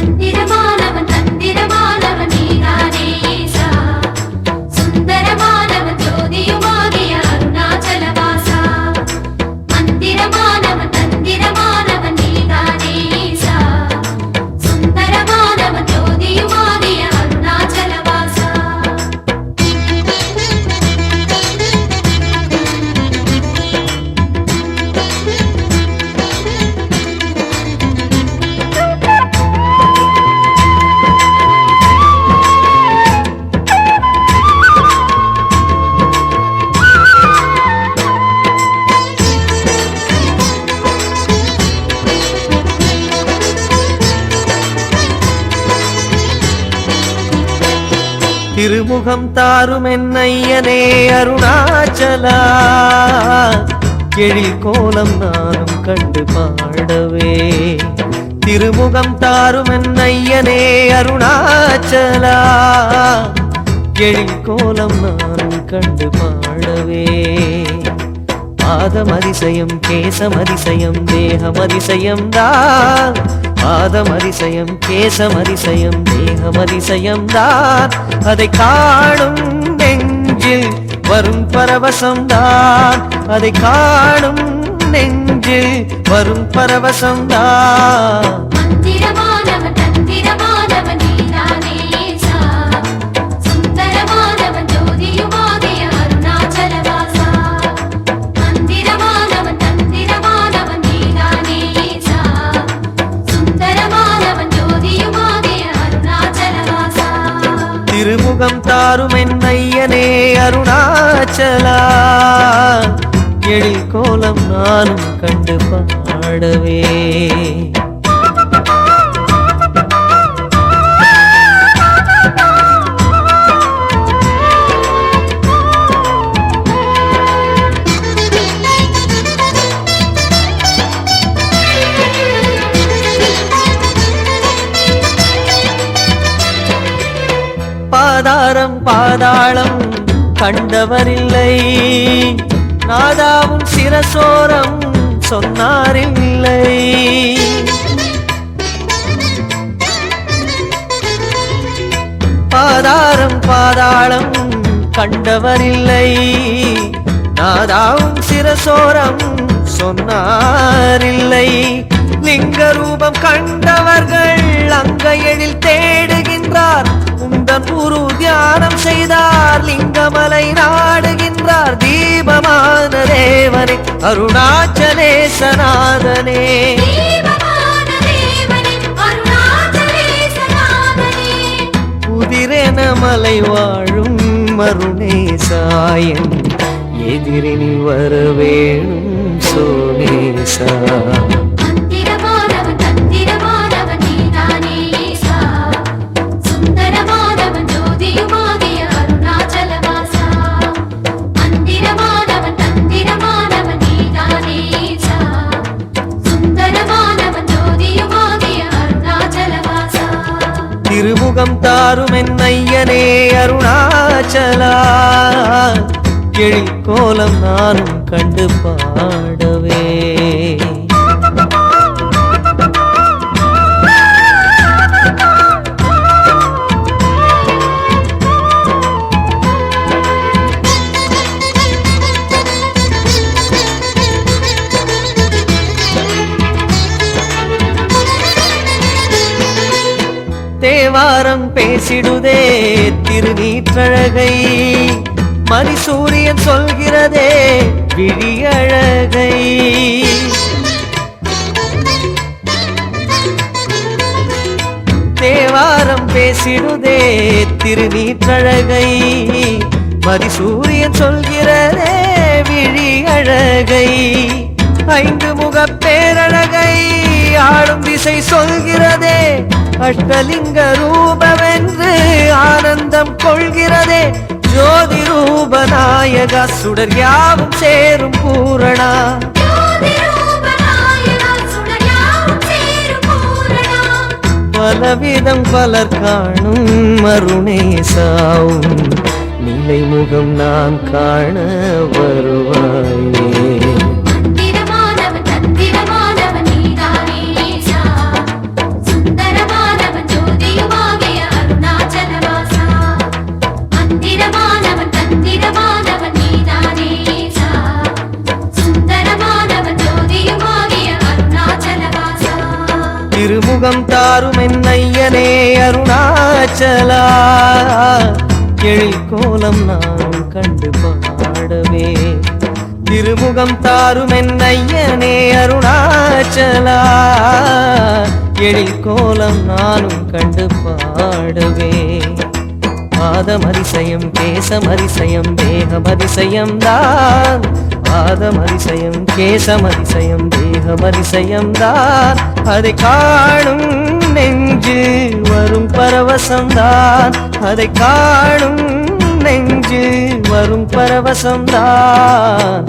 மந்திரமானவன் திருமுகம் தாரும் என்னையனே அருணாச்சலா. எழில் கோலம் நானும் கண்டு பாடவே. திருமுகம் தாரும் என்னையனே அருணாச்சலா. எழில் கோலம் நானும் கண்டு பாடவே. பாதம் அதிசயம் கேசம் அதிசயம் தேகம் அதிசயம் தான் பாதம் அதிசயம் கேசம் அதிசயம் தேகம் அதிசயம் தான் அதை காணும் நெஞ்சில் வரும் பரவசம் தான் அதை காணும் நெஞ்சில் வரும் பரவசம் தான். திருமுகம் தாரும் என்னையனே அருணாச்சலா? எழில் கோலம் நானும் கண்டு பாடவே. ஆதாரம் பாதாளம் கண்டவரில்லை. நாதாவும் சிரசோரம் சொன்னாரில்லை. பாதாரம் பாதாளம் கண்டவரில்லை. நாதாவும் சிரசோரம் சொன்னாரில்லை. லிங்க ரூபம் கண்டவர்கள் அங்க எழில் தேடி குரு தியானம் செய்தார். லிங்கமலை நாடுகின்றார் தீபமான தேவனே தேவனே அருணாச்சலேசநாதனே. உதிரென மலை வாழும் மருணேசாயன் எதிரினில் வர வேணும் சோனேசா திருமுகம் தாரும் என்னையனே அருணாச்சலா. எழில் கோலம் நானும் கண்டு பாடவே. தேவாரம் பேசிடுதே திருநீற்றழகை. மதிசூரியன் சொல்கிறதே விழியழகை. தேவாரம் பேசிடுதே திருநீற்றழகை. மதிசூரியன் சொல்கிறதே விழி அழகை ஐந்து முக பேரழகை ஆளும் திசை சொல்கிறதே. அஷ்டலிங்க ரூபவென்று ஆனந்தம் கொள்கிறதே. ஜோதி ரூபநாயகா சுடர் யாவும் சேரும் பூரணா. பலவிதம் பலர் காணும் மருணேசாவும் நிலை முகம் நான் காண வருவாயே. சுகம் தாரும் என்னையனே அருணாச்சலா. எழில் கோலம் நான் கண்டு பாடவே. திருமுகம் தாரும் என்னையனே அருணாச்சலா. எழில் கோலம் நானும் கண்டு பாடவே. மாதம் அதிசயம் கேசம் அதிசயம் தேகம் அதிசயம் தான். மாதம் அதிசயம் கேசம் அதிசயம் தேகம் அதிசயம் தான். அதை காணும் நெஞ்சு வரும் பரவசம்தான் அதை காணும் நெஞ்சு வரும் பரவசம்தான்